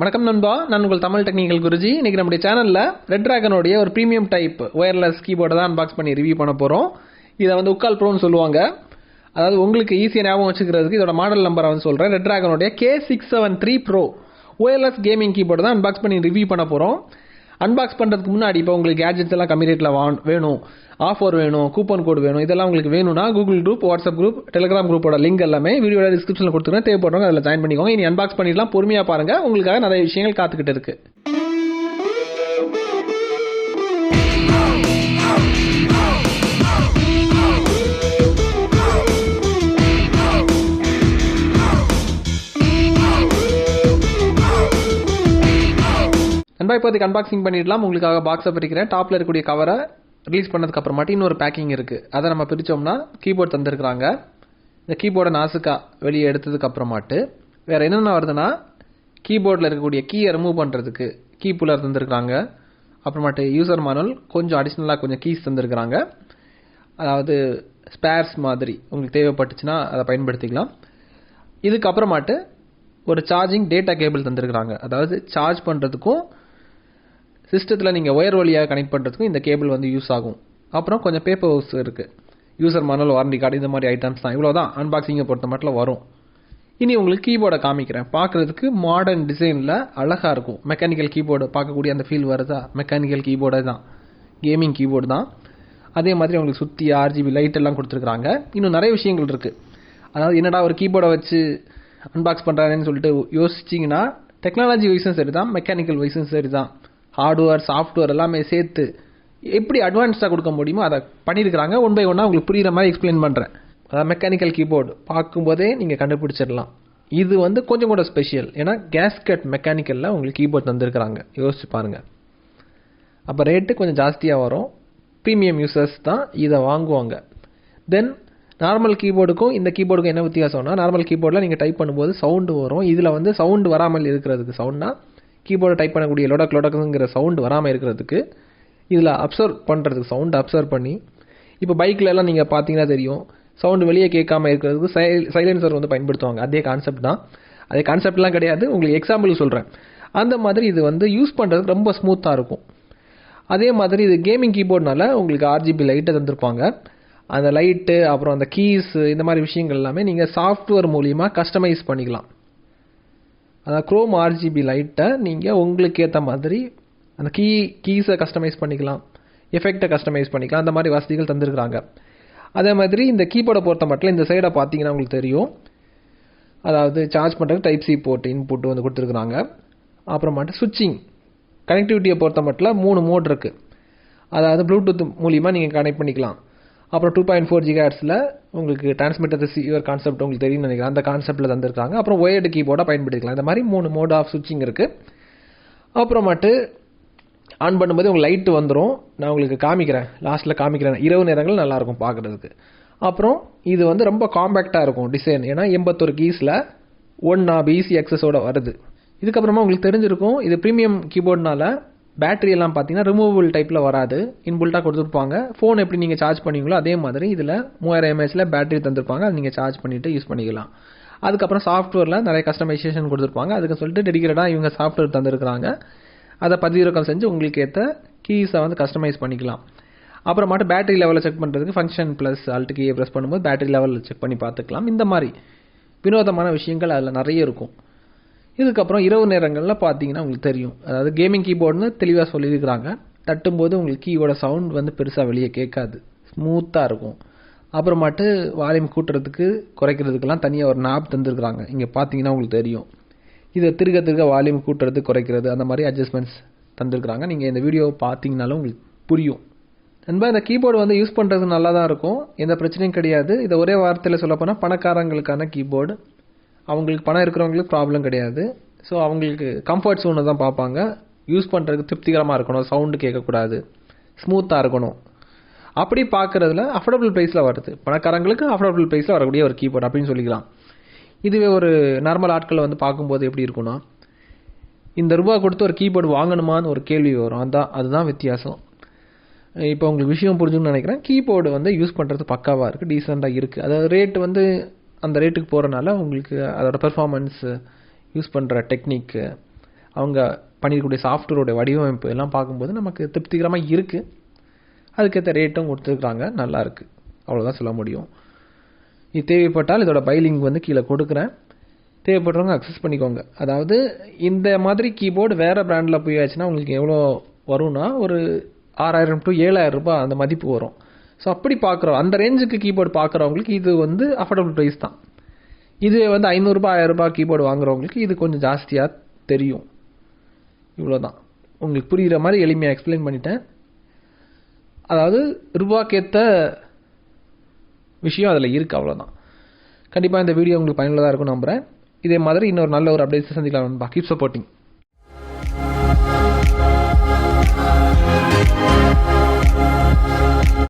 வணக்கம் நண்பா. நான் உங்கள் தமிழ் டெக்னிக்கல் குருஜி. இன்னைக்கு நம்முடைய சேனலில் ரெட் ட்ராகனுடைய ஒரு ப்ரீமியம் டைப் ஒயர்லெஸ் கீபோர்டை தான் அன்பாக்ஸ் பண்ணி ரிவ்யூ பண்ண போகிறோம் இதை வந்து உக்கால் ப்ரோன்னு சொல்லுவாங்க. அதாவது உங்களுக்கு ஈஸியாக ஞாபகம் வச்சுக்கிறதுக்கு இதோட மாடல் நம்பரை வந்து சொல்கிறேன் red ட்ராகனுடைய K six seven three pro wireless gaming keyboard தான் அன்பாக்ஸ் பண்ணி ரிவ்யூ பண்ண போகிறோம் அன்பாக்ஸ் பண்ணுறதுக்கு முன்னாடி இப்போ உங்களுக்கு கேஜெட்ஸ் எல்லாம் கம்மி ரேட்டில் வா வேணும். ஆஃபர் வேணும். கூப்பன் கோடு வேணும். இதெல்லாம் உங்களுக்கு வேணும்னா Google group WhatsApp group Telegram குரூப்போட லிங்க் எல்லாமே வீடியோட டிஸ்கிரிப்ஷனில் கொடுத்துருக்கேன். தேவைப்படுறவங்க அதில் ஜாயின் பண்ணிக்கோங்க. இனி அன்பாக்ஸ் பண்ணிடலாம். பொறுமையாக பாருங்கள் உங்களுக்காக நிறைய விஷயங்கள் காத்துக்கிட்டு இருக்கு. நண்பா இப்போதைக்கு அன்பாக்சிங் பண்ணிடலாம். உங்களுக்காக பாக்ஸை பிரிக்கிறேன். டாப்பில் இருக்கக்கூடிய கவரை ரிலீஸ் பண்ணதுக்கு அப்புறமாட்டி இன்னொரு பேக்கிங் இருக்குது அதை நம்ம பிரித்தோம்னா கீபோர்ட் தந்திருக்கிறாங்க. இந்த கீபோர்டை நாசுக்கா வெளியே எடுத்ததுக்கு அப்புறமாட்டு வேறு என்னென்ன வருதுன்னா கீபோர்டில் இருக்கக்கூடிய கீயை ரிமூவ் பண்ணுறதுக்கு கீ புலர் தந்திருக்கிறாங்க. அப்புறமாட்டு யூசர் மேனுவல் கொஞ்சம் அடிஷ்னலாக கொஞ்சம் கீஸ் தந்திருக்கிறாங்க. அதாவது ஸ்பேர்ஸ் மாதிரி உங்களுக்கு தேவைப்பட்டுச்சுன்னா அதை பயன்படுத்திக்கலாம். இதுக்கப்புறமாட்டு ஒரு சார்ஜிங் டேட்டா கேபிள் தந்திருக்கிறாங்க. அதாவது சார்ஜ் பண்ணுறதுக்கும் சிஸ்டத்தில் நீங்கள் ஒயர் வழியாக கனெக்ட் பண்ணுறதுக்கும் இந்த கேபிள் வந்து யூஸ் ஆகும். அப்புறம் கொஞ்சம் பேப்பர்ஸ் இருக்குது யூசர் மானுவல் வாரண்டி கார்டு இந்த மாதிரி ஐட்டம்ஸ் தான். இவ்வளோ தான் அன்பாக்சிங்கை பொறுத்த மட்டும் வரும். இனி உங்களுக்கு கீபோர்டை காமிக்கிறேன். பார்க்குறதுக்கு மாடர்ன் டிசைனில் அழகாக இருக்கும். மெக்கானிக்கல் கீபோர்டு பார்க்கக்கூடிய அந்த ஃபீல் வருதா? மெக்கானிக்கல் கீபோர்டே தான். கேமிங் கீபோர்டு தான். அதே மாதிரி உங்களுக்கு சுற்றி ஆர்ஜிபி லைட் எல்லாம் கொடுத்துருக்குறாங்க. இன்னும் நிறைய விஷயங்கள் இருக்குது அதாவது என்னடா ஒரு கீபோர்டை வச்சு அன்பாக்ஸ் பண்ணுறாங்கன்னு சொல்லிட்டு யோசிச்சிங்கன்னா டெக்னாலஜி வைஸும் சரி தான் மெக்கானிக்கல் வைஸும் சரி தான் ஹார்ட்வேர் சாஃப்ட்வேர் எல்லாமே சேர்த்து எப்படி அட்வான்ஸ்டாக கொடுக்க முடியுமோ அதை பண்ணியிருக்கிறாங்க. ஒன் பை ஒன்னாக உங்களுக்கு புரிகிற மாதிரி எக்ஸ்பிளைன் பண்ணுறேன் அதாவது மெக்கானிக்கல் கீபோர்டு பார்க்கும்போதே நீங்கள் கண்டுபிடிச்சிடலாம். இது வந்து கொஞ்சம் கூட ஸ்பெஷல் ஏன்னா கேஸ்கட் மெக்கானிக்கலில் உங்களுக்கு கீபோர்ட் தந்திருக்கிறாங்க. யோசிச்சு பாருங்கள் அப்போ ரேட்டு கொஞ்சம் ஜாஸ்தியாக வரும். ப்ரீமியம் யூசர்ஸ் தான் இதை வாங்குவாங்க. தென் நார்மல் கீபோர்டுக்கும் இந்த கீபோர்டுக்கும் என்ன வித்தியாசம்னா நார்மல் கீபோர்டில் நீங்கள் டைப் பண்ணும்போது சவுண்டு வரும். இதில் வந்து சவுண்டு வராமல் இருக்கிறதுக்கு சவுண்ட்னா கீபோர்டை டைப் பண்ணக்கூடிய லொடக் லொடக்குங்கிற சவுண்டு வராமல் இருக்கிறதுக்கு இதில் அப்சர்வ் பண்ணுறதுக்கு சவுண்டு அப்சர்வ் பண்ணி இப்போ பைக்கிலலாம் நீங்கள் பார்த்தீங்கன்னா தெரியும் சவுண்டு வெளியே கேட்காம இருக்கிறதுக்கு சை சைலன்சர் வந்து பயன்படுத்துவாங்க. அதே கான்செப்ட் தான். அதே கான்செப்ட்லாம் கிடையாது. உங்களுக்கு எக்ஸாம்பிள் சொல்கிறேன் அந்த மாதிரி இது வந்து யூஸ் பண்ணுறதுக்கு ரொம்ப ஸ்மூத்தாக இருக்கும். அதே மாதிரி இது கேமிங் கீபோர்ட்னால உங்களுக்கு ஆர்ஜிபி லைட்டை தந்திருப்பாங்க. அந்த லைட்டு அப்புறம் அந்த கீஸ் இந்த மாதிரி விஷயங்கள் எல்லாமே நீங்கள் சாஃப்ட்வேர் மூலியமாக கஸ்டமைஸ் பண்ணிக்கலாம். அதாவது க்ரோம் ஆர்ஜிபி லைட்டை நீங்கள் உங்களுக்கு ஏற்ற மாதிரி அந்த கீ கீஸை கஸ்டமைஸ் பண்ணிக்கலாம். எஃபெக்டை கஸ்டமைஸ் பண்ணிக்கலாம். அந்த மாதிரி வசதிகள் தந்திருக்கிறாங்க. அதே மாதிரி இந்த கீபோர்டை பொறுத்த மட்டும் இந்த சைடை பார்த்தீங்கன்னா உங்களுக்கு தெரியும். அதாவது சார்ஜ் பண்ணுறதுக்கு டைப் சி போர்ட் இன்புட் வந்து கொடுத்துருக்குறாங்க. அப்புறமாட்டு சுவிட்சிங் கனெக்டிவிட்டியை பொறுத்த மட்டும் மூணு மோட் இருக்குது அதாவது ப்ளூடூத் மூலிமா நீங்கள் கனெக்ட் பண்ணிக்கலாம். அப்புறம் டூ பாயிண்ட் ஃபோர் ஜிகாட்ஸில் உங்களுக்கு டிரான்ஸ்மிட்டர் ரிசீவர் கான்செப்ட் உங்களுக்கு தெரியும் நினைக்கிறேன். அந்த கான்செப்ட்டில் தந்திருக்காங்க. அப்புறம் ஒயர்டு கீபோர்டாக பயன்படுத்திக்கலாம். இந்த மாதிரி மூணு மோட் ஆஃப் சுவிட்சிங் இருக்குது அப்புறமாட்டு ஆன் பண்ணும்போது உங்களுக்கு லைட்டு வந்துடும் நான் உங்களுக்கு காமிக்கிறேன். லாஸ்ட்டில் காமிக்கிறேன். இரவு நேரங்கள் நல்லாயிருக்கும் பார்க்குறதுக்கு. அப்புறம் இது வந்து ரொம்ப காம்பேக்டாக இருக்கும் டிசைன் ஏன்னா எண்பத்தொரு கீஸில் ஒன் நாப் ஈஸி அக்சஸோட வருது. இதுக்கப்புறமா உங்களுக்கு தெரிஞ்சிருக்கும். இது ப்ரீமியம் கீபோர்ட்னால பேட்டரி எல்லாம் பார்த்தீங்கன்னா ரிமூவபிள் டைப்பில் வராது. இன்புல்ட்டாக கொடுத்துருப்பாங்க. ஃபோன் எப்படி நீங்கள் சார்ஜ் பண்ணுவீங்களோ அதே மாதிரி இதில் மூவாயிரம் எம்ஏஹெச்சில் பேட்டரி தந்திருப்பாங்க. அது நீங்கள் சார்ஜ் பண்ணிவிட்டு யூஸ் பண்ணிக்கலாம். அதுக்கப்புறம் சாஃப்ட்வேரில் நிறைய கஸ்டமைசேஷன் கொடுத்துருப்பாங்க. அதுக்கு சொல்லிட்டு டெடிக்கேட்டடாக இவங்க சாஃப்ட்வேர் தந்திருக்கிறாங்க. அதை பதிவிறக்கம் செஞ்சு உங்களுக்கு ஏற்ற கீஸை வந்து கஸ்டமைஸ் பண்ணிக்கலாம். அப்புறமாட்டு பேட்டரி லெவலில் செக் பண்ணுறதுக்கு ஃபங்க்ஷன் ப்ளஸ் அல்ட் கீயை ப்ரெஸ் பண்ணும்போது பேட்டரி லெவலில் செக் பண்ணி பார்த்துக்கலாம். இந்த மாதிரி வினோதமான விஷயங்கள் அதில் நிறைய இருக்கும். இதுக்கப்புறம் இரவு நேரங்களில் பார்த்தீங்கன்னா உங்களுக்கு தெரியும். அதாவது கேமிங் கீபோர்டுன்னு தெளிவாக சொல்லியிருக்கிறாங்க. தட்டும்போது உங்களுக்கு கீயோட சவுண்ட் வந்து பெருசாக வெளியே கேட்காது. ஸ்மூத்தாக இருக்கும். அப்புறமாட்டு வால்யூம் கூட்டுறதுக்கு குறைக்கிறதுக்கெல்லாம் தனியாக ஒரு நாப் தந்துருக்குறாங்க. இங்கே பார்த்தீங்கன்னா உங்களுக்கு தெரியும். இதை திருக திருக வால்யூம் கூட்டுறது குறைக்கிறது அந்த மாதிரி அட்ஜஸ்ட்மெண்ட்ஸ் தந்துருக்குறாங்க. நீங்கள் இந்த வீடியோவை பார்த்தீங்கனாலும் உங்களுக்கு புரியும். நண்பா இந்த கீபோர்டு வந்து யூஸ் பண்ணுறது நல்லா தான் இருக்கும். எந்த பிரச்சனையும் கிடையாது. இதை ஒரே வார்த்தையில் சொல்லப்போனால் பணக்காரங்களுக்கான கீபோர்டு அவங்களுக்கு பணம் இருக்கிறவங்களுக்கு ப்ராப்ளம் கிடையாது. ஸோ அவங்களுக்கு கம்ஃபர்ட் சோனை தான் பார்ப்பாங்க. யூஸ் பண்ணுறதுக்கு திருப்திகரமாக இருக்கணும். சவுண்டு கேட்கக்கூடாது. ஸ்மூத்தாக இருக்கணும். அப்படி பார்க்குறதுல அஃபோர்டபுள் ப்ரைஸில் வருது. பணக்காரங்களுக்கு அஃபோர்டபுள் ப்ரைஸில் வரக்கூடிய ஒரு கீபோர்டு அப்படின்னு சொல்லிக்கலாம். இதுவே ஒரு நார்மல் ஆட்களை வந்து பார்க்கும்போது எப்படி இருக்குன்னா இந்த ரூபா கொடுத்து ஒரு கீபோர்டு வாங்கணுமான்னு ஒரு கேள்வி வரும். அந்த அதுதான் வித்தியாசம். இப்போ உங்களுக்கு விஷயம் புரிஞ்சுன்னு நினைக்கிறேன். கீபோர்டு வந்து யூஸ் பண்ணுறது பக்காவாக இருக்குது டீசெண்டாக இருக்குது அதாவது ரேட் வந்து அந்த ரேட்டுக்கு போகிறனால உங்களுக்கு அதோட பெர்ஃபார்மன்ஸு யூஸ் பண்ணுற டெக்னிக்கு அவங்க பண்ணியிருக்கக்கூடிய சாஃப்ட்வேரோட வடிவமைப்பு எல்லாம் பார்க்கும்போது நமக்கு திருப்திகரமாக இருக்குது அதுக்கேற்ற ரேட்டும் கொடுத்துருக்குறாங்க. நல்லாயிருக்கு அவ்வளோதான் சொல்ல முடியும். இது தேவைப்பட்டால் இதோட பைலிங் வந்து கீழே கொடுக்குறேன். தேவைப்படுறவங்க அக்சஸ் பண்ணிக்கோங்க. அதாவது இந்த மாதிரி கீபோர்டு வேறு பிராண்டில் போய் ஆச்சுன்னா உங்களுக்கு எவ்வளோ வரும்னா ஒரு ஆறாயிரம் டு ஏழாயிரம் ரூபாய் அந்த மதிப்பு வரும். ஸோ அப்படி பார்க்குறோம். அந்த ரேஞ்சுக்கு கீபோர்டு பார்க்குறவங்களுக்கு இது வந்து அஃபோர்டபுள் ப்ரைஸ் தான். இது வந்து ஐநூறுரூபா ஆயிரரூபா கீபோர்டு வாங்குறவங்களுக்கு இது கொஞ்சம் ஜாஸ்தியாக தெரியும். இவ்வளோதான் உங்களுக்கு புரிகிற மாதிரி எளிமையாக எக்ஸ்பிளைன் பண்ணிட்டேன். அதாவது ரூபாக்கேற்ற விஷயம் அதில் இருக்குது அவ்வளோதான் கண்டிப்பாக இந்த வீடியோ உங்களுக்கு பயனுள்ளதாக இருக்கும் நம்புகிறேன் இதே மாதிரி இன்னொரு நல்ல ஒரு அப்டேட்ஸ் சந்திக்கலாம் கீப் சப்போர்ட்டிங்